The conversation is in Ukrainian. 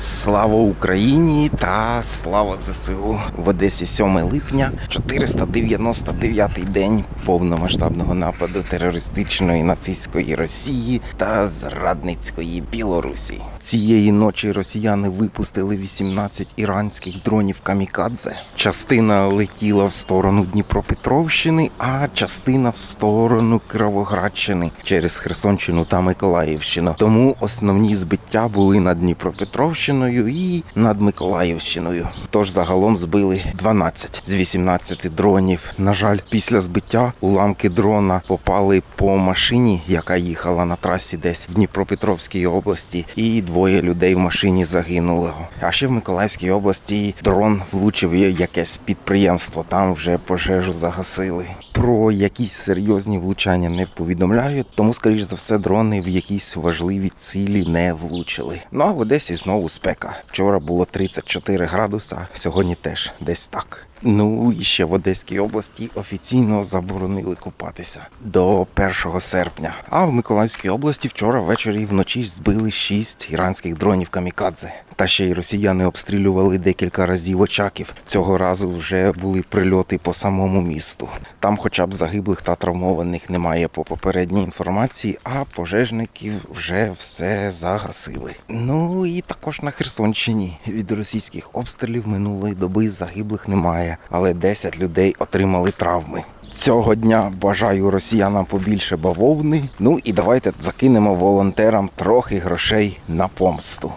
Слава Україні та слава ЗСУ в Одесі 7 липня, 499-й день повномасштабного нападу терористичної нацистської Росії та зрадницької Білорусі. Цієї ночі росіяни випустили 18 іранських дронів камікадзе. Частина летіла в сторону Дніпропетровщини, а частина в сторону Кировоградщини через Херсонщину та Миколаївщину. Тому основні збиття були над Дніпропетровщиною і над Миколаївщиною. Тож загалом збили 12 з 18 дронів. На жаль, після збиття уламки дрона попали по машині, яка їхала на трасі десь в Дніпропетровській області, і двоє людей в машині загинуло. А ще в Миколаївській області дрон влучив якесь підприємство. Там вже пожежу загасили. Про якісь серйозні влучання не повідомляють, тому, скоріш за все, дрони в якісь важливі цілі не влучили. Ну а в Одесі знову спека. Вчора було 34 градуса, сьогодні теж десь так. Ну і ще в Одеській області офіційно заборонили купатися до 1 серпня. А в Миколаївській області вчора ввечері вночі збили 6 іранських дронів камікадзе. Та ще й росіяни обстрілювали декілька разів очаків. Цього разу вже були прильоти по самому місту. Там, хоча б загиблих та травмованих немає по попередній інформації, а пожежників вже все загасили. Ну і також на Херсонщині від російських обстрілів минулої доби загиблих немає, але 10 людей отримали травми. Цього дня бажаю росіянам побільше бавовни. Ну і давайте закинемо волонтерам трохи грошей на помсту.